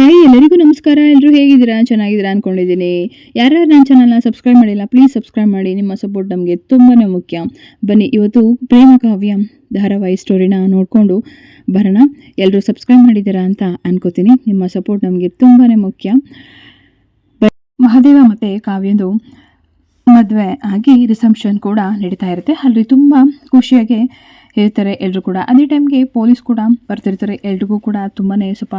Hi, ಎಲ್ಲರಿಗೂ ನಮಸ್ಕಾರ. ಎಲ್ಲರೂ ಹೇಗಿದ್ದೀರಾ? ಚೆನ್ನಾಗಿದ್ದೀರಾ ಅಂದ್ಕೊಂಡಿದ್ದೀನಿ ಯಾರ್ಯಾರು ನನ್ನ ಚಾನಲ್ನ ಸಬ್ಸ್ಕ್ರೈಬ್ ಮಾಡಿಲ್ಲ ಪ್ಲೀಸ್ ಸಬ್ಸ್ಕ್ರೈಬ್ ಮಾಡಿ. ನಿಮ್ಮ ಸಪೋರ್ಟ್ ನಮಗೆ ತುಂಬಾ ಮುಖ್ಯ. ಬನ್ನಿ, ಇವತ್ತು ಪ್ರೇಮ ಕಾವ್ಯ, ಧಾರಾವಾಹಿ ಸ್ಟೋರಿನ ನೋಡಿಕೊಂಡು ಬರೋಣ. ಎಲ್ಲರೂ ಸಬ್ಸ್ಕ್ರೈಬ್ ಮಾಡಿದ್ದೀರಾ ಅಂತ ಅನ್ಕೋತೀನಿ. ನಿಮ್ಮ ಸಪೋರ್ಟ್ ನಮಗೆ ತುಂಬಾ ಮುಖ್ಯ. ಮಹಾದೇವ ಮತ್ತು ಕಾವ್ಯಂದು ಮದುವೆ ಆಗಿ ರಿಸೆಪ್ಷನ್ ಕೂಡ ನಡೀತಾ ಇರುತ್ತೆ. ಅಲ್ಲಿ ತುಂಬ ಖುಷಿಯಾಗಿ ಇರ್ತಾರೆ ಎಲ್ಲರೂ ಕೂಡ. ಅದೇ ಟೈಮ್ಗೆ ಪೊಲೀಸ್ ಕೂಡ ಬರ್ತಿರ್ತಾರೆ. ಎಲ್ರಿಗೂ ಕೂಡ ತುಂಬಾ ಸ್ವಲ್ಪ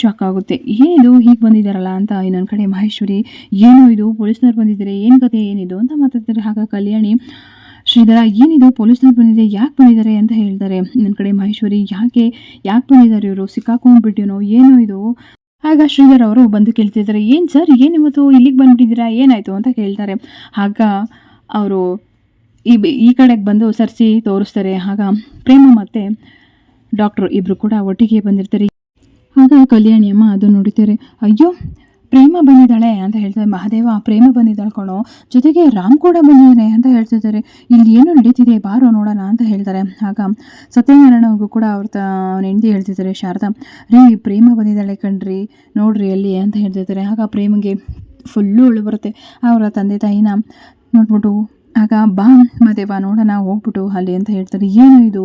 ಶಾಕ್ ಆಗುತ್ತೆ. ಏನಿದು ಹೀಗೆ ಬಂದಿದ್ದಾರಲ್ಲ ಅಂತ ಇನ್ನೊಂದು ಕಡೆ ಮಹೇಶ್ವರಿ. ಏನು ಇದು? ಪೊಲೀಸ್ನವ್ರು ಬಂದಿದ್ದಾರೆ? ಏನು ಕತೆ ಏನಿದು ಅಂತ ಮಾತಾಡ್ತಾರೆ ಆಗ ಕಲ್ಯಾಣಿ, ಶ್ರೀಧರ ಏನಿದು ಪೊಲೀಸ್ನವ್ರು ಬಂದಿದೆ ಯಾಕೆ ಬಂದಿದ್ದಾರೆ ಅಂತ ಹೇಳ್ತಾರೆ ನನ್ನ ಕಡೆ ಮಹೇಶ್ವರಿ. ಯಾಕೆ? ಯಾಕೆ ಬಂದಿದ್ದಾರೆ ಇವರು? ಸಿಕ್ಕಾಕೊಂಡ್ಬಿಟ್ಟಿನೋ ಏನೋ ಇದು? ಆಗ ಶ್ರೀಧರ್ ಅವರು ಬಂದು ಕೇಳ್ತಿದ್ದಾರೆ. ಏನು ಸರ್? ಏನು ಇವತ್ತು ಇಲ್ಲಿಗೆ ಬಂದ್ಬಿಟ್ಟಿದ್ದೀರಾ? ಏನಾಯಿತು? ಅಂತ ಕೇಳ್ತಾರೆ. ಆಗ ಅವರು ಈ ಈ ಕಡೆಗೆ ಬಂದು ಸರ್ಸಿ ತೋರಿಸ್ತಾರೆ. ಆಗ ಪ್ರೇಮ ಮತ್ತು ಡಾಕ್ಟ್ರು ಇಬ್ಬರು ಕೂಡ ಒಟ್ಟಿಗೆ ಬಂದಿರ್ತಾರೆ. ಆಗ ಕಲ್ಯಾಣಿ ಅಮ್ಮ ಅದು ನೋಡಿದ್ದಾರೆ. ಅಯ್ಯೋ, ಪ್ರೇಮ ಬಂದಿದ್ದಾಳೆ ಅಂತ ಹೇಳ್ತಾರೆ ಮಹಾದೇವ, ಪ್ರೇಮ ಬಂದಿದ್ದಾಳೆ ಕಣೋ. ಜೊತೆಗೆ ರಾಮ್ ಕೂಡ ಬಂದಿದ್ದಾರೆ ಅಂತ ಹೇಳ್ತಿದ್ದಾರೆ ಇಲ್ಲಿ ಏನು ನಡೀತಿದೆ, ಬಾರೋ ನೋಡೋಣ ಅಂತ ಹೇಳ್ತಾರೆ. ಆಗ ಸತ್ಯನಾರಾಯಣಗೂ ಕೂಡ ಅವ್ರ ಅವ್ನ ಹೇಳ್ತಿದ್ದಾರೆ, ಶಾರದಾ, ರೀ, ಪ್ರೇಮ ಬಂದಿದ್ದಾಳೆ ಕಣ್ರಿ, ನೋಡ್ರಿ ಅಲ್ಲಿ ಅಂತ ಹೇಳ್ತಿದ್ದಾರೆ. ಆಗ ಪ್ರೇಮಗೆ ಫುಲ್ಲು ಅಳು ಬರುತ್ತೆ. ಅವರ ತಂದೆ ತಾಯಿನ ನೋಡ್ಬಿಟ್ಟು ಆಗ ಬಾ ಮದೇವ ನೋಡೋಣ ಹೋಗ್ಬಿಟ್ಟು ಅಲ್ಲಿ ಅಂತ ಹೇಳ್ತಾರೆ. ಏನು ಇದು?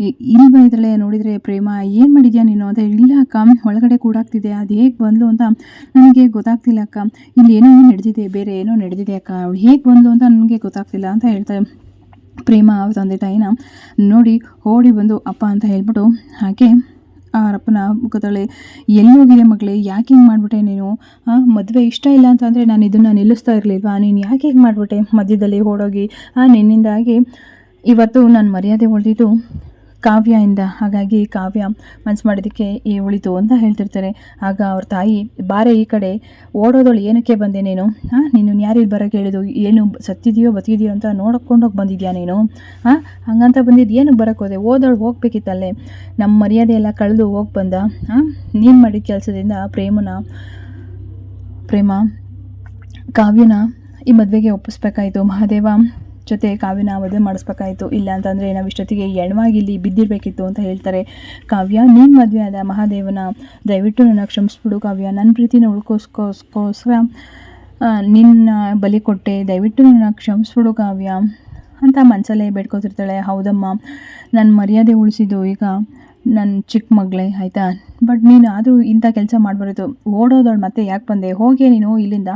ಇಲ್ಲಿ ಬಂದಿದ್ದಾಳೆ ನೋಡಿದರೆ ಪ್ರೇಮ, ಏನು ಮಾಡಿದ್ಯಾ ನೀನು ಅಂತ ಇಲ್ಲ ಅಕ್ಕ, ಒಳಗಡೆ ಕೂಡಾಗ್ತಿದೆ, ಅದು ಹೇಗೆ ಬಂದ್ಲು ಅಂತ ನನಗೆ ಗೊತ್ತಾಗ್ತಿಲ್ಲ ಅಕ್ಕ. ಇಲ್ಲಿ ಏನೋ ನಡೆದಿದೆ, ಬೇರೆ ಏನೋ ನಡೆದಿದೆ ಅಕ್ಕ, ಅವಳು ಹೇಗೆ ಬಂದ್ಲು ಅಂತ ನನಗೆ ಗೊತ್ತಾಗ್ತಿಲ್ಲ ಅಂತ ಹೇಳ್ತಾರೆ ಪ್ರೇಮ, ಅವ್ರ ತಂದೆ ತಾಯಿನ ನೋಡಿ ಓಡಿ ಬಂದು ಅಪ್ಪ ಅಂತ ಹೇಳ್ಬಿಟ್ಟು, ಹಾಗೆ ಅವರಪ್ಪನ ಮುಖದಳೆ ಎಲ್ಲಿ ಹೋಗಿದೆ ಮಗಳೇ? ಯಾಕೆ ಹಿಂಗೆ ಮಾಡಿಬಿಟ್ಟೆ ನೀನು? ಮದುವೆ ಇಷ್ಟ ಇಲ್ಲ ಅಂತಂದರೆ ನಾನು ಇದನ್ನು ನಿಲ್ಲಿಸ್ತಾ ಇರಲಿಲ್ವಾ? ನೀನು ಯಾಕೆ ಹಿಂಗೆ ಮಾಡಿಬಿಟ್ಟೆ ಮಧ್ಯದಲ್ಲಿ ಓಡೋಗಿ? ನಿನ್ನಿಂದಾಗಿ ಇವತ್ತು ನಾನು ಮರ್ಯಾದೆ ಉಳಿದಿದ್ದು ಕಾವ್ಯದಿಂದ ಹಾಗಾಗಿ ಕಾವ್ಯ ಮನ್ಸು ಮಾಡಿದ್ದಕ್ಕೆ ಈ ಉಳಿತು ಅಂತ ಹೇಳ್ತಿರ್ತಾರೆ. ಆಗ ಅವ್ರ ತಾಯಿ, ಬಾರೆ ಈ ಕಡೆ ಓಡೋದಳು ಏನಕ್ಕೆ ಬಂದೆ ನೀನು? ಹಾಂ ನೀನು ಯಾರಿಗೆ ಬರೋಕ್ಕೆ ಹೇಳಿದು ಏನು ಸತ್ತಿದೆಯೋ, ಬತ್ತಿದೆಯೋ ಅಂತ ನೋಡ್ಕೊಂಡೋಗಿ ಬಂದಿದ್ಯಾ ನೀನು? ಹಾಂ ಹಂಗಂತ ಬಂದಿದ್ದು ಏನಕ್ಕೆ ಬರೋಕ್ಕೆ ಹೋದೆ? ಓದೋಳು ಹೋಗ್ಬೇಕಿತ್ತಲ್ಲೇ. ನಮ್ಮ ಮರ್ಯಾದೆ ಎಲ್ಲ ಕಳೆದು ಹೋಗಿ ಬಂದ. ಹಾಂ ನೀನು ಮಾಡಿದ ಕೆಲಸದಿಂದ ಪ್ರೇಮನ, ಪ್ರೇಮ, ಕಾವ್ಯನ ಈ ಮದುವೆಗೆ ಒಪ್ಪಿಸ್ಬೇಕಾಯಿತು, ಮಹಾದೇವ. ಜೊತೆ ಕಾವ್ಯನ ಮದುವೆ ಮಾಡಿಸ್ಬೇಕಾಯಿತು. ಇಲ್ಲ ಅಂತಂದರೆ ನಾವು ಇಷ್ಟೊತ್ತಿಗೆ ಎಣವಾಗಿ ಇಲ್ಲಿ ಬಿದ್ದಿರಬೇಕಿತ್ತು ಅಂತ ಹೇಳ್ತಾರೆ ಕಾವ್ಯ. ನೀನು ಮದುವೆ ಆದ ಮಹಾದೇವನ ದಯವಿಟ್ಟು ನನ್ನ ಕ್ಷಮಿಸ್ಬಿಡು ಕಾವ್ಯ. ನನ್ನ ಪ್ರೀತಿನ ಉಳ್ಕೋಸ್ಕೋಸ್ಕೋಸ್ಕರ ನಿನ್ನ ಬಲಿ ಕೊಟ್ಟೆ. ದಯವಿಟ್ಟು ನನ್ನ ಕ್ಷಮಿಸ್ಬಿಡು ಕಾವ್ಯ. ಅಂತ ಮನಸಲ್ಲೇ ಬೇಡ್ಕೋತಿರ್ತಾಳೆ. ಹೌದಮ್ಮ. ನನ್ನ ಮರ್ಯಾದೆ ಉಳಿಸಿದ್ದು ಈಗ ನನ್ನ ಚಿಕ್ಕ ಮಗಳೇ, ಆಯಿತಾ? ಬಟ್ ನೀನು ಆದರೂ ಇಂಥ ಕೆಲಸ ಮಾಡಬಾರ್ದು. ಓಡೋದವಳು ಮತ್ತೆ ಯಾಕೆ ಬಂದೆ? ಹೋಗಿ ನೀನು ಇಲ್ಲಿಂದ?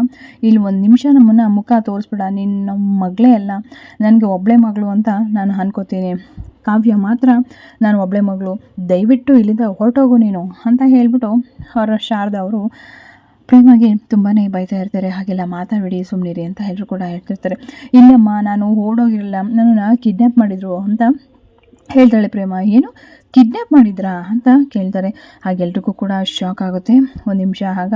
ಇಲ್ಲಿ ಒಂದು ನಿಮಿಷ ನಮ್ಮನ್ನು ಮುಖ ತೋರಿಸ್ಬೇಡ. ನಿನ್ನ ನಮ್ಮ ಮಗಳೇ ಅಲ್ಲ. ನನಗೆ ಒಬ್ಳೆ ಮಗಳು ಅಂತ ನಾನು ಅನ್ಕೋತೀನಿ. ಕಾವ್ಯ ಮಾತ್ರ ನಾನು ಒಬ್ಳೆ ಮಗಳು. ದಯವಿಟ್ಟು ಇಲ್ಲಿಂದ ಹೊರಟೋಗು ನೀನು ಅಂತ ಹೇಳ್ಬಿಟ್ಟು ಅವರ ಶಾರದಾ ಅವರು ಪ್ರೇಮಗೆ ತುಂಬಾ ಬೈತಾ ಇರ್ತಾರೆ. ಹಾಗೆಲ್ಲ ಮಾತಾಡಬೇಡಿ ಸುಮ್ಮನಿರಿ ಅಂತ ಎಲ್ಲರೂ ಕೂಡ ಹೇಳ್ತಿರ್ತಾರೆ. ಇಲ್ಲಮ್ಮ, ನಾನು ಓಡೋಗಿರಲ್ಲ. ನನ್ನನ್ನು ಕಿಡ್ನ್ಯಾಪ್ ಮಾಡಿದರು ಅಂತ ಹೇಳ್ತಾಳೆ, ಪ್ರೇಮ, ಏನು? ಕಿಡ್ನ್ಯಾಪ್ ಮಾಡಿದ್ರಾ? ಅಂತ ಕೇಳ್ತಾರೆ. ಹಾಗೆಲ್ರಿಗೂ ಕೂಡ ಶಾಕ್ ಆಗುತ್ತೆ. ಒಂದು ನಿಮಿಷ ಆಗ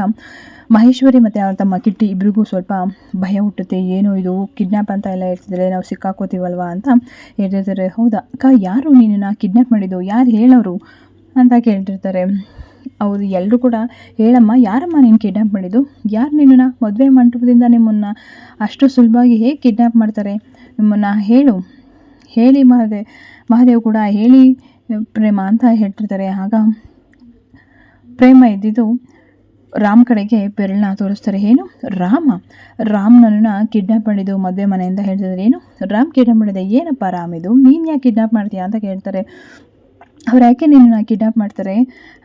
ಮಹೇಶ್ವರಿ ಮತ್ತು ಅವ್ರ ತಮ್ಮ ಕಿಟ್ಟಿ ಇಬ್ಬರಿಗೂ ಸ್ವಲ್ಪ ಭಯ ಹುಟ್ಟುತ್ತೆ. ಏನು ಇದು? ಕಿಡ್ನ್ಯಾಪ್ ಅಂತ ಎಲ್ಲ ಹೇಳ್ತಿದ್ರೆ ನಾವು ಸಿಕ್ಕಾಕೋತೀವಲ್ವಾ? ಅಂತ ಹೇಳ್ತಿರ್ತಾರೆ. ಹೌದಾ? ಅಕ್ಕ, ಯಾರು ನಿನ್ನನ್ನು ಕಿಡ್ನ್ಯಾಪ್ ಮಾಡಿದ್ದು? ಯಾರು ಹೇಳೋರು? ಅಂತ ಕೇಳ್ತಿರ್ತಾರೆ. ಅವರು ಎಲ್ಲರೂ ಕೂಡ, ಹೇಳಮ್ಮ, ಯಾರಮ್ಮ ನೀನು ಕಿಡ್ನ್ಯಾಪ್ ಮಾಡಿದ್ದು? ಯಾರು ನಿನ್ನನ್ನು? ಮದುವೆ ಮಂಟಪದಿಂದ ನಿಮ್ಮನ್ನು ಅಷ್ಟು ಸುಲಭವಾಗಿ ಹೇಗೆ ಕಿಡ್ನ್ಯಾಪ್ ಮಾಡ್ತಾರೆ? ನಿಮ್ಮನ್ನು ಹೇಳು. ಹೇಳಿ ಮಹಾದೇವ್ ಮಹಾದೇವ್ ಕೂಡ ಹೇಳಿ, ಪ್ರೇಮ ಅಂತ ಹೇಳ್ತಿರ್ತಾರೆ. ಆಗ ಪ್ರೇಮ ಇದ್ದಿದ್ದು ರಾಮ್ ಕಡೆಗೆ ಬೆರಳನ್ನ ತೋರಿಸ್ತಾರೆ. ಏನು? ರಾಮ. ರಾಮ್ ಕಿಡ್ನಾಪ್ ಮಾಡಿದ್ದು ಮದುವೆ ಮನೆಯಿಂದ ಹೇಳ್ತಿದ್ದಾರೆ. ಏನು? ರಾಮ್ ಕಿಡ್ನಾಪ್ ಮಾಡಿದೆ. ಏನಪ್ಪ ರಾಮ್ ಇದು? ನೀನು ಯಾಕೆ ಕಿಡ್ನಾಪ್ ಮಾಡ್ತೀಯಾ ಅಂತ ಕೇಳ್ತಾರೆ. ಅವ್ರು ಯಾಕೆ ನಿನ್ನ ಕಿಡ್ನಾಪ್ ಮಾಡ್ತಾರೆ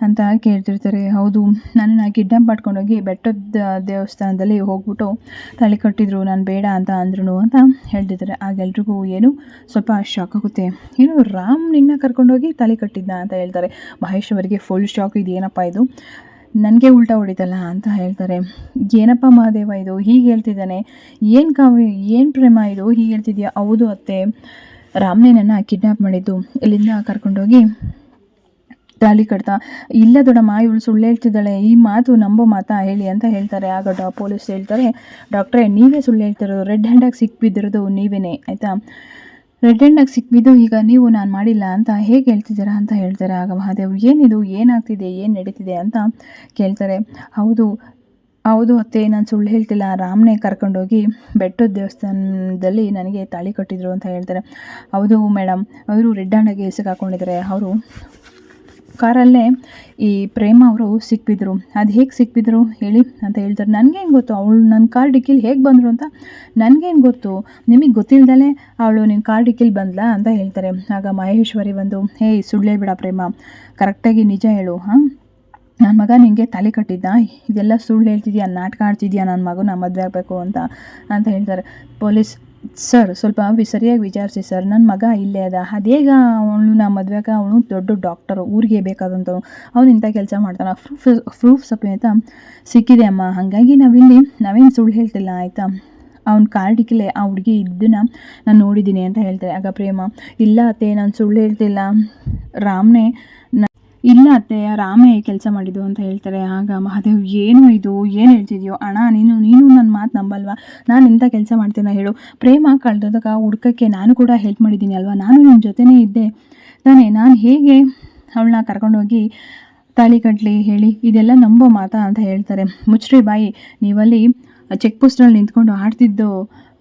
ಅಂತ ಕೇಳ್ತಿರ್ತಾರೆ? ಹೌದು, ನನ್ನನ್ನು ಕಿಡ್ನಾಪ್ ಮಾಡ್ಕೊಂಡೋಗಿ ಬೆಟ್ಟದ ದೇವಸ್ಥಾನದಲ್ಲಿ ಹೋಗ್ಬಿಟ್ಟು ತಾಳಿ ಕಟ್ಟಿದ್ರು. ನಾನು ಬೇಡ ಅಂತ ಅಂದ್ರು ಅಂತ ಹೇಳ್ತಿದ್ದಾರೆ ಆಗ ಎಲ್ರಿಗೂ ಏನು? ಸ್ವಲ್ಪ ಶಾಕ್ ಆಗುತ್ತೆ. ಏನು ರಾಮ್ ನಿನ್ನ ಕರ್ಕೊಂಡೋಗಿ ತಾಳಿ ಕಟ್ಟಿದ್ದ ಅಂತ ಹೇಳ್ತಾರೆ. ಮಹೇಶ್ ಅವರಿಗೆ ಫುಲ್ ಶಾಕ್ ಇದು ಏನಪ್ಪ ಇದು? ನನಗೆ ಉಲ್ಟಾ ಹೊಡಿತಲ್ಲ ಅಂತ ಹೇಳ್ತಾರೆ. ಏನಪ್ಪ ಮಹಾದೇವ ಇದು? ಹೀಗೆ ಹೇಳ್ತಿದ್ದಾನೆ. ಏನು ಕಾವ್ಯ, ಏನು ಪ್ರೇಮ ಇದು? ಹೀಗೆ ಹೇಳ್ತಿದ್ಯಾ? ಹೌದು ಅತ್ತೆ. ರಾಮ್ನೇ ಕಿಡ್ನಾಪ್ ಮಾಡಿದ್ದು. ಇಲ್ಲಿಂದ ಕರ್ಕೊಂಡೋಗಿ ತಾಳಿ ಕಟ್ತಾ, ಇಲ್ಲ ದೊಡ್ಡಮ್ಮ, ಇವಳು ಸುಳ್ಳು ಹೇಳ್ತಿದ್ದಾಳೆ, ಈ ಮಾತು ನಂಬೋ ಮಾತಾ, ಹೇಳಿ ಅಂತ ಹೇಳ್ತಾರೆ. ಆಗ ಡಾ ಪೊಲೀಸ್ ಹೇಳ್ತಾರೆ, ಡಾಕ್ಟ್ರೇ, ನೀವೇ ಸುಳ್ಳು ಹೇಳ್ತಿರೋದು, ರೆಡ್ ಹ್ಯಾಂಡಾಗಿ ಸಿಕ್ಬಿದ್ದಿರೋದು ನೀವೇನೆ, ಆಯಿತಾ? ರೆಡ್ ಹ್ಯಾಂಡಾಗಿ ಸಿಕ್ಬಿದ್ದು ಈಗ ನೀವು ನಾನು ಮಾಡಿಲ್ಲ ಅಂತ ಹೇಗೆ ಹೇಳ್ತಿದ್ದೀರಾ ಅಂತ ಹೇಳ್ತಾರೆ. ಆಗ ಮಹಾದೇವ್, ಏನಿದು, ಏನಾಗ್ತಿದೆ, ಏನು ನಡೀತಿದೆ? ಅಂತ ಕೇಳ್ತಾರೆ. ಹೌದು ಹೌದು ಅತ್ತೆ, ನಾನು ಸುಳ್ಳು ಹೇಳ್ತಿಲ್ಲ. ರಾಮನೇ ಕರ್ಕೊಂಡೋಗಿ ಬೆಟ್ಟದ ದೇವಸ್ಥಾನದಲ್ಲಿ ನನಗೆ ತಾಳಿ ಕಟ್ಟಿದ್ರು ಅಂತ ಹೇಳ್ತಾರೆ. ಹೌದು ಮೇಡಮ್ ಅವರು ರೆಡ್ ಹ್ಯಾಂಡಾಗಿ ಸಿಕ್ಕಾಕೊಂಡಿದ್ದಾರೆ ಅವರು ಕಾರಲ್ಲೇ ಈ ಪ್ರೇಮ ಅವರು ಸಿಕ್ಕಿದ್ರು ಅದು ಹೇಗೆ ಸಿಕ್ಕಿದ್ರು ಹೇಳಿ ಅಂತ ಹೇಳ್ತಾರೆ. ನನಗೇನು ಗೊತ್ತು? ಅವಳು ನನ್ನ ಕಾರ್ ಡಿಕ್ಕಿಲಿ ಹೇಗೆ ಬಂದರು ಅಂತ? ನನಗೇನು ಗೊತ್ತು? ನಿಮಗೆ ಗೊತ್ತಿಲ್ಲದಲೇ ಅವಳು ನಿಮ್ಮ ಕಾರ್ ಡಿಕ್ಕಿಲಿ ಬಂದ್ಲಾ ಅಂತ ಹೇಳ್ತಾರೆ. ಆಗ ಮಹೇಶ್ವರಿ ಬಂದು ಹೇಯ್ ಸುಳ್ಳೇ ಬಿಡ ಪ್ರೇಮ. ಕರೆಕ್ಟಾಗಿ ನಿಜ ಹೇಳು, ಹಾಂ? ನನ್ನ ಮಗ ನಿನಗೆ ತಲೆ ಕಟ್ಟಿದ್ದ? ಇದೆಲ್ಲ ಸುಳ್ಳು ಹೇಳ್ತಿದ್ಯಾ? ನಾಟಕ ಆಡ್ತಿದ್ಯಾ? ನನ್ನ ಮಗನ ಮದುವೆ ಆಗಬೇಕು ಅಂತ ಅಂತ ಹೇಳ್ತಾರೆ. ಪೊಲೀಸ್, ಸರ್, ಸ್ವಲ್ಪ ಸರಿಯಾಗಿ ವಿಚಾರಿಸಿ, ಸರ್. ನನ್ನ ಮಗ ಇಲ್ಲೇ ಅದ. ಅದೇಗ ಅವಳು ನಾ ಮದುವೆಗೆ ಅವನು ದೊಡ್ಡ ಡಾಕ್ಟರು. ಊರಿಗೆ ಬೇಕಾದಂಥವ್ರು ಅವನು ಇಂಥ ಕೆಲಸ ಮಾಡ್ತಾನೆ. ಪ್ರೂಫ್ ಪ್ರೂಫ್ ಸಮೇತ ಸಿಕ್ಕಿದೆ ಅಮ್ಮ. ಹಾಗಾಗಿ ನಾವಿಲ್ಲಿ, ನಾವೇನು ಸುಳ್ಳು ಹೇಳ್ತಿಲ್ಲ, ಆಯಿತಾ? ಅವ್ನ ಕಾರ್ಡಿಕ್ಕಿಲೆ ಆ ಹುಡುಗಿ ಇದ್ದನ್ನ ನಾನು ನೋಡಿದ್ದೀನಿ ಅಂತ ಹೇಳ್ತಾರೆ. ಆಗ ಪ್ರೇಮ, ಇಲ್ಲ ಅತ್ತೆ, ನಾನು ಸುಳ್ಳು ಹೇಳ್ತಿಲ್ಲ. ರಾಮ್ನೇ ಇಲ್ಲ ಅತ್ತೆ, ರಾಮೇ ಕೆಲಸ ಮಾಡಿದ್ದು ಅಂತ ಹೇಳ್ತಾರೆ. ಆಗ ಮಹಾದೇವ್, ಏನು ಇದು? ಏನು ಹೇಳ್ತಿದ್ಯೋ? ಅಣ್ಣ, ನೀನು ನೀನು ನನ್ನ ಮಾತು ನಂಬಲ್ವಾ? ನಾನು ಇಂಥ ಕೆಲಸ ಮಾಡ್ತೀನ ಹೇಳು. ಪ್ರೇಮ ಕಳೆದಾಗ ಹುಡ್ಕಕ್ಕೆ ನಾನು ಕೂಡ ಹೆಲ್ಪ್ ಮಾಡಿದ್ದೀನಿ ಅಲ್ವಾ? ನಾನು ನಿಮ್ಮ ಜೊತೆನೇ ಇದ್ದೆ. ತಾನೇ, ನಾನು ಹೇಗೆ ಅವಳನ್ನ ಕರ್ಕೊಂಡೋಗಿ ತಾಳಿ ಕಟ್ಲಿ ಹೇಳಿ? ಇದೆಲ್ಲ ನಂಬೋ ಮಾತಾ ಅಂತ ಹೇಳ್ತಾರೆ. ಮುಚ್ಚ್ರಿ ಬಾಯಿ, ನೀವಲ್ಲಿ ಚೆಕ್ ಪೋಸ್ಟ್ನಲ್ಲಿ ನಿಂತ್ಕೊಂಡು ಆಡ್ತಿದ್ದು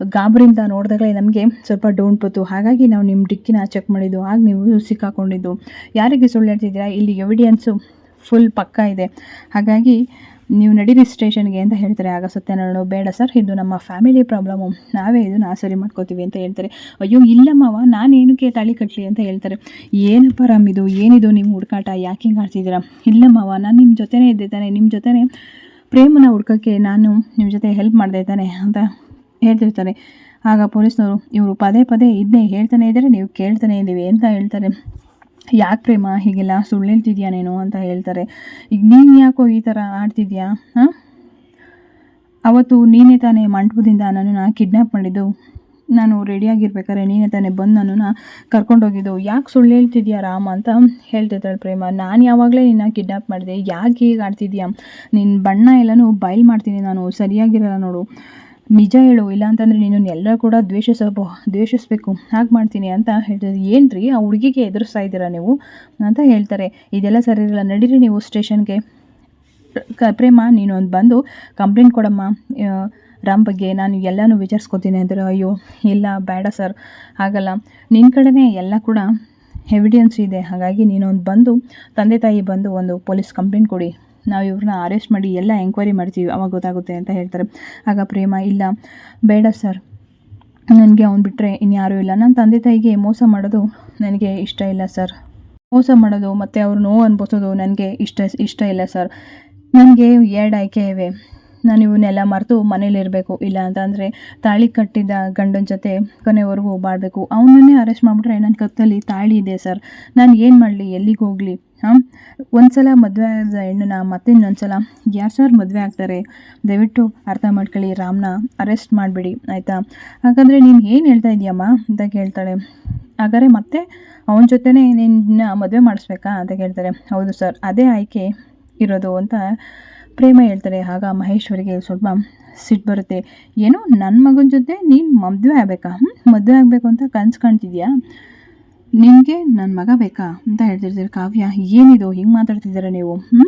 ಗಾಬರಿಂದ ನೋಡಿದಾಗಲೇ ನಮಗೆ ಸ್ವಲ್ಪ ಡೌನ್ ಬಂತು. ಹಾಗಾಗಿ ನಾವು ನಿಮ್ಮ ಡಿಕ್ಕಿನ ಚೆಕ್ ಮಾಡಿದ್ದು, ಆಗ ನೀವು ಸಿಕ್ಕಾಕೊಂಡಿದ್ದು. ಯಾರಿಗೆ ಸುಳ್ಳು ಹೇಳ್ತಿದ್ದೀರಾ? ಇಲ್ಲಿ ಎವಿಡಿಯನ್ಸು ಫುಲ್ ಪಕ್ಕ ಇದೆ. ಹಾಗಾಗಿ ನೀವು ನಡೀರಿ ಸ್ಟೇಷನ್ಗೆ ಅಂತ ಹೇಳ್ತಾರೆ. ಆಗ ಸತ್ಯನಾರಾಯಣ ಬೇಡ ಸರ್, ಇದು ನಮ್ಮ ಫ್ಯಾಮಿಲಿ ಪ್ರಾಬ್ಲಮ್ಮು ನಾವೇ ಇದನ್ನು ಸರಿ ಮಾಡ್ಕೋತೀವಿ ಅಂತ ಹೇಳ್ತಾರೆ. ಅಯ್ಯೋ, ಇಲ್ಲ ಮಾವ ನಾನು ಏನಕ್ಕೆ ತಾಳಿ ಕಟ್ಟಲಿ ಅಂತ ಹೇಳ್ತಾರೆ. ಏನಪ್ಪ ರಾಮ್ ಇದು? ಏನಿದು? ನಿಮ್ಮ ಹುಡುಕಾಟ? ಯಾಕೆ ಹಿಂಗೆ ಆಡ್ತಿದ್ದೀರಾ? ಇಲ್ಲ ಮಾವ, ನಾನು ನಿಮ್ಮ ಜೊತೆನೇ ಇದ್ದೆ ತಾನೆ. ನಿಮ್ಮ ಜೊತೆನೇ ಪ್ರೇಮನ ಹುಡ್ಕೋಕ್ಕೆ ನಾನು ನಿಮ್ಮ ಜೊತೆ ಹೆಲ್ಪ್ ಮಾಡ್ದೆ ತಾನೆ ಅಂತ ಹೇಳ್ತಿರ್ತಾರೆ. ಆಗ ಪೊಲೀಸ್ನವರು, ಇವರು ಪದೇ ಪದೇ ಇದನ್ನೇ ಹೇಳ್ತಾನೆ ಇದ್ದಾರೆ, ನೀವು ಕೇಳ್ತಾನೆ ಇದ್ದೀವಿ ಅಂತ ಹೇಳ್ತಾರೆ. ಯಾಕೆ ಪ್ರೇಮ, ಹೀಗೆಲ್ಲ ಸುಳ್ಳು ಹೇಳ್ತಿದ್ಯಾ ನೀನು? ಅಂತ ಹೇಳ್ತಾರೆ. ಈಗ ನೀನು ಯಾಕೋ ಈ ಥರ ಆಡ್ತಿದ್ಯಾ? ಹಾಂ? ಅವತ್ತು ನೀನೇ ತಾನೇ ಮಂಟಪದಿಂದ ನನ್ನನ್ನು ಕಿಡ್ನ್ಯಾಪ್ ಮಾಡಿದ್ದು. ನಾನು ರೆಡಿಯಾಗಿರ್ಬೇಕಾದ್ರೆ ನೀನೇ ತಾನೇ ಬಂದು ನನ್ನನ್ನು ಕರ್ಕೊಂಡೋಗಿದ್ದು. ಯಾಕೆ ಸುಳ್ಳು ಹೇಳ್ತಿದ್ಯಾ ರಾಮ ಅಂತ ಹೇಳ್ತಿದ್ದಾಳೆ ಪ್ರೇಮ. ನಾನು ಯಾವಾಗಲೇ ನಿನ್ನ ಕಿಡ್ನಾಪ್ ಮಾಡಿದೆ. ಯಾಕೆ ಹೀಗೆ ಆಡ್ತಿದ್ಯಾ? ನಿನ್ನ ಬಣ್ಣ ಎಲ್ಲನೂ ಬಯಲು ಮಾಡ್ತೀನಿ ನಾನು. ಸರಿಯಾಗಿರಲ್ಲ ನೋಡು. ನಿಜ ಹೇಳು. ಇಲ್ಲಾಂತಂದರೆ ನೀನು ಎಲ್ಲರೂ ಕೂಡ ದ್ವೇಷಿಸಬೋ, ದ್ವೇಷಿಸ್ಬೇಕು. ಹಾಗೆ ಮಾಡ್ತೀನಿ ಅಂತ ಹೇಳ್ತಿದ್ರು ಏನು ರೀ ಆ ಹುಡುಗಿಗೆ ಎದುರಿಸ್ತಾ ಇದ್ದೀರಾ ನೀವು? ಅಂತ ಹೇಳ್ತಾರೆ. ಇದೆಲ್ಲ ಸರಿ ಇರಲ್ಲ. ನಡೀರಿ ನೀವು ಸ್ಟೇಷನ್ಗೆ. ಕ ಪ್ರೇಮ ನೀನು ಒಂದು ಬಂದು ಕಂಪ್ಲೇಂಟ್ ಕೊಡಮ್ಮ. ರಾಮ್ ಬಗ್ಗೆ ನಾನು ಎಲ್ಲನೂ ವಿಚಾರಿಸ್ಕೊತೀನಿ ಅಂದರೆ, ಅಯ್ಯೋ, ಇಲ್ಲ, ಬೇಡ ಸರ್, ಆಗಲ್ಲ. ನಿನ್ನ ಕಡೆನೇ ಎಲ್ಲ ಕೂಡ ಎವಿಡೆನ್ಸ್ ಇದೆ. ಹಾಗಾಗಿ ನೀನೊಂದು ಬಂದು, ತಂದೆ ತಾಯಿ ಬಂದು ಒಂದು ಪೊಲೀಸ್ ಕಂಪ್ಲೇಂಟ್ ಕೊಡಿ. ನಾವು ಇವ್ರನ್ನ ಅರೆಸ್ಟ್ ಮಾಡಿ, ಎಲ್ಲ ಎಂಕ್ವೈರಿ ಮಾಡ್ತೀವಿ. ಅವಾಗ ಗೊತ್ತಾಗುತ್ತೆ ಅಂತ ಹೇಳ್ತಾರೆ. ಆಗ ಪ್ರೇಮ, ಇಲ್ಲ, ಬೇಡ ಸರ್. ನನಗೆ ಅವ್ನು ಬಿಟ್ಟರೆ ಇನ್ಯಾರೂ ಇಲ್ಲ. ನನ್ನ ತಂದೆ ತಾಯಿಗೆ ಮೋಸ ಮಾಡೋದು ನನಗೆ ಇಷ್ಟ ಇಲ್ಲ ಸರ್. ಮೋಸ ಮಾಡೋದು ಮತ್ತು ಅವ್ರು ನೋವು ಅನ್ಭವಿಸೋದು ನನಗೆ ಇಷ್ಟ ಇಷ್ಟ ಇಲ್ಲ ಸರ್. ನನಗೆ ಎರಡು ಆಯ್ಕೆ ಇವೆ. ನಾನು ಇವನ್ನೆಲ್ಲ ಮರೆತು ಮನೇಲಿರಬೇಕು ಇಲ್ಲ ಅಂತಂದರೆ ತಾಳಿ ಕಟ್ಟಿದ ಗಂಡನ ಜೊತೆ ಕೊನೆವರೆಗೂ ಬಾಡಬೇಕು ಅವನನ್ನೇ ಅರೆಸ್ಟ್ ಮಾಡಿಬಿಟ್ರೆ ನನ್ನ ಕತ್ತಲ್ಲಿ ತಾಳಿ ಇದೆ ಸರ್. ನಾನು ಏನು ಮಾಡಲಿ? ಎಲ್ಲಿಗೆ ಹೋಗಲಿ? ಹಾಂ? ಒಂದು ಸಲ ಮದುವೆ ಆದ ಹೆಣ್ಣನ್ನ ಮತ್ತೆ ಇನ್ನೊಂದು ಸಲ ಯಾರು ಸರ್ ಮದುವೆ ಆಗ್ತಾರೆ? ದಯವಿಟ್ಟು ಅರ್ಥ ಮಾಡ್ಕೊಳ್ಳಿ, ರಾಮ್ನ ಅರೆಸ್ಟ್ ಮಾಡಿಬಿಡಿ, ಆಯಿತಾ? ಹಾಗಾದರೆ ನೀನು ಏನು ಹೇಳ್ತಾ ಇದೀಯಮ್ಮ ಅಂತ ಕೇಳ್ತಾಳೆ. ಹಾಗಾದರೆ ಮತ್ತೆ ಅವನ ಜೊತೆನೇ ನಿನ್ನ ಮದುವೆ ಮಾಡಿಸ್ಬೇಕಾ ಅಂತ ಕೇಳ್ತಾರೆ. ಹೌದು ಸರ್, ಅದೇ ಆಯ್ಕೆ ಇರೋದು ಅಂತ ಪ್ರೇಮ ಹೇಳ್ತಾರೆ, ಆಗ ಮಹೇಶ್ವರಿಗೆ ಸ್ವಲ್ಪ ಸಿಟ್ಟು ಬರುತ್ತೆ. ಏನು ನನ್ನ ಮಗನ ಜೊತೆ ನೀನು ಮದುವೆ ಆಗಬೇಕಾ? ಮದುವೆ ಆಗಬೇಕು ಅಂತ ಕನ್ಸು ಕಾಣ್ತಿದ್ಯಾ? ನಿನಗೆ ನನ್ನ ಮಗ ಬೇಕಾ? ಅಂತ ಹೇಳ್ತಿರ್ತೀರಿ ಕಾವ್ಯ. ಏನಿದು? ಹಿಂಗೆ ಮಾತಾಡ್ತಿದ್ದೀರ ನೀವು? ಹ್ಞೂ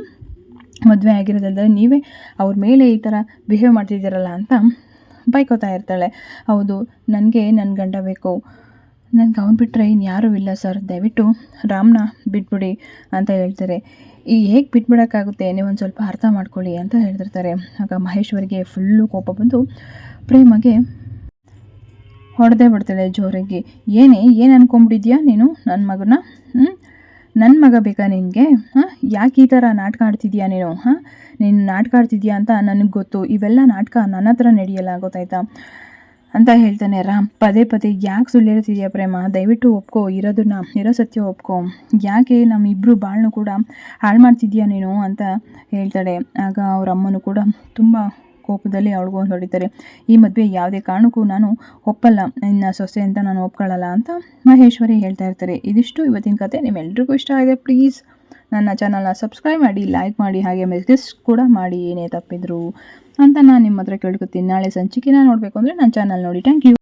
ಮದುವೆ ಆಗಿರೋದಲ್ಲದೆ ನೀವೇ ಅವ್ರ ಮೇಲೆ ಈ ಥರ ಬಿಹೇವ್ ಮಾಡ್ತಿದ್ದೀರಲ್ಲ ಅಂತ ಬೈಕೋತಾ ಇರ್ತಾಳೆ. ಹೌದು, ನನಗೆ ನನ್ನ ಗಂಡ ಬೇಕು. ನನಗೆ ಅವ್ನು ಬಿಟ್ಟರೆ ಇನ್ಯಾರೂ ಇಲ್ಲ ಸರ್ ದಯವಿಟ್ಟು ರಾಮ್ನ ಬಿಟ್ಬಿಡಿ ಅಂತ ಹೇಳ್ತಾರೆ. ಈ ಹೇಗೆ ಬಿಟ್ಬಿಡೋಕ್ಕಾಗುತ್ತೆ ನೀವೊಂದು ಸ್ವಲ್ಪ ಅರ್ಥ ಮಾಡ್ಕೊಳ್ಳಿ ಅಂತ ಹೇಳ್ತಿರ್ತಾರೆ. ಆಗ ಮಹೇಶ್ವರಿಗೆ ಫುಲ್ಲು ಕೋಪ ಬಂದು ಪ್ರೇಮಗೆ ಹೊಡೆದೇ ಬಿಡ್ತಾಳೆ ಜೋರಾಗಿ. ಏನೇ, ಏನು ಅನ್ಕೊಂಬಿಟ್ಟಿದ್ಯಾ ನೀನು? ನನ್ನ ಮಗನ? ನನ್ನ ಮಗ ಬೇಕಾ ನಿನಗೆ? ಹಾಂ? ಯಾಕೆ ಈ ಥರ ನಾಟಕ ಆಡ್ತಿದ್ಯಾ ನೀನು? ಹಾಂ? ನೀನು ನಾಟಕ ಆಡ್ತಿದ್ಯಾ ಅಂತ ನನಗೆ ಗೊತ್ತು. ಇವೆಲ್ಲ ನಾಟಕ ನನ್ನ ಹತ್ರ ನಡೆಯಲ್ಲ, ಗೊತ್ತಾಯ್ತಾ? ಅಂತ ಹೇಳ್ತಾನೆ, ರಾಮ್, ಪದೇ ಪದೇ ಯಾಕೆ ಸುಳ್ಳು ಹೇಳ್ತಿದ್ಯಾ ಪ್ರೇಮ? ದಯವಿಟ್ಟು ಒಪ್ಕೋ, ಇರೋದನ್ನ, ಇರೋ ಸತ್ಯ ಒಪ್ಕೋ. ಯಾಕೆ ನಮ್ಮಿಬ್ಬರು ಬಾಳನ್ನು ಕೂಡ ಹಾಳು ಮಾಡ್ತಿದ್ಯಾ ನೀನು? ಅಂತ ಹೇಳ್ತಾಳೆ. ಆಗ ಅವ್ರ ಅಮ್ಮನೂ ಕೂಡ ತುಂಬ ಕೋಪದಲ್ಲಿ ಅವಳಿಗೂ ಒಂದು ಹೊಡಿತಾರೆ. ಈ ಮದುವೆ ಯಾವುದೇ ಕಾರಣಕ್ಕೂ ನಾನು ಒಪ್ಪಲ್ಲ. ನಿನ್ನ ಸೊಸೆ ಅಂತ ನಾನು ಒಪ್ಕೊಳ್ಳಲ್ಲ ಅಂತ ಮಹೇಶ್ವರಿ ಹೇಳ್ತಾ ಇರ್ತಾರೆ. ಇದಿಷ್ಟು ಇವತ್ತಿನ ಕತೆ. ನಿಮ್ಮೆಲ್ರಿಗೂ ಇಷ್ಟ ಆಗಿದೆ, ಪ್ಲೀಸ್. ನನ್ನ ಚಾನಲ್ನ ಸಬ್ಸ್ಕ್ರೈಬ್ ಮಾಡಿ ಲೈಕ್ ಮಾಡಿ, ಹಾಗೆ ಮೆಸೇಜ್ ಕೂಡ ಮಾಡಿ ಏನೇ ತಪ್ಪಿದ್ರು ಅಂತ ನಾನು ನಿಮ್ಮ ಹತ್ರ ಕೇಳ್ಕೊತೀನಿ. ನಾಳೆ ಸಂಚಿಕೆನ ನೋಡಬೇಕು ಅಂದರೆ ನನ್ನ ಚಾನಲ್ ನೋಡಿ. Thank you